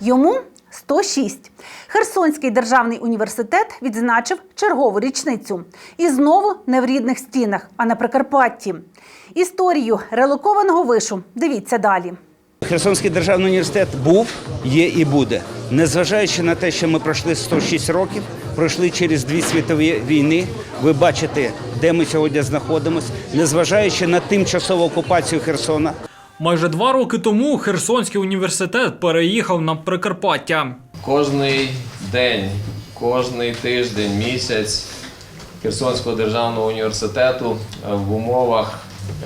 Йому 106. Херсонський державний університет відзначив чергову річницю. І знову не в рідних стінах, а на Прикарпатті. Історію релокованого вишу дивіться далі. Херсонський державний університет був, є і буде. Незважаючи на те, що ми пройшли 106 років, пройшли через дві світові війни. Ви бачите, де ми сьогодні знаходимося, незважаючи на тимчасову окупацію Херсона. Майже два роки тому Херсонський університет переїхав на Прикарпаття. Кожний день, кожний тиждень, місяць Херсонського державного університету в умовах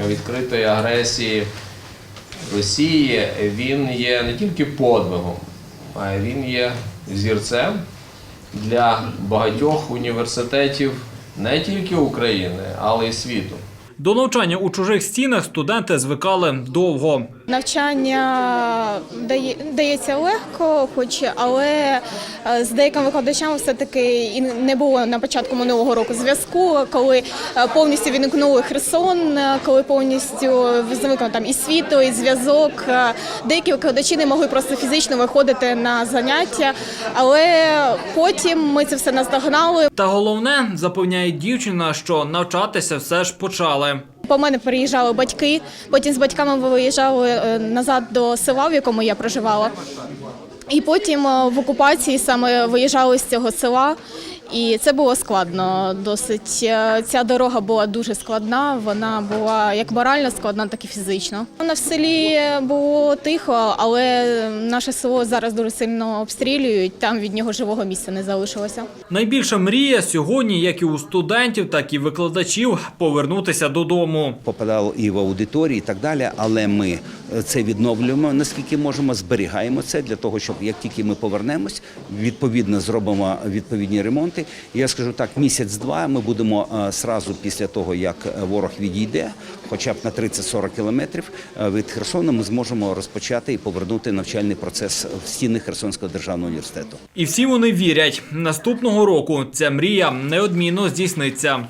відкритої агресії Росії він є не тільки подвигом, а він є зірцем для багатьох університетів не тільки України, але й світу. До навчання у чужих стінах студенти звикали довго. Навчання дає, дається легко, хоч але е, з деякими викладачами все-таки і не було на початку минулого року зв'язку, коли е, повністю відімкнули Херсон, е, коли повністю звикли там і світло, і зв'язок. Деякі викладачі не могли просто фізично виходити на заняття, але потім ми це все наздогнали. Та головне, запевняє дівчина, що навчатися все ж почали. По мене приїжджали батьки, потім з батьками виїжджали е, назад до села, в якому я проживала. І потім е, в окупації саме виїжджали з цього села, і це було складно. Досить Е, ця дорога була дуже складна. Вона була як морально складна, так і фізично. На в селі було тихо, але наше село зараз дуже сильно обстрілюють. Там від нього живого місця не залишилося. Найбільша мрія сьогодні, як і у студентів, так і викладачів, повернутися додому. Попадало і в аудиторії, і так далі. Але ми е, це відновлюємо наскільки можемо, зберігаємо це для того, щоб як тільки ми повернемось, відповідно зробимо відповідні ремонти. І Я скажу так, місяць-два ми будемо е, сразу після того, як е, ворог відійде, хоча б на 30-40 кілометрів е, від Херсона, ми зможемо розпочати і повернути навчальний процес в стіни Херсонського державного університету. І всі вони вірять, наступного року ця мрія неодмінно здійсниться.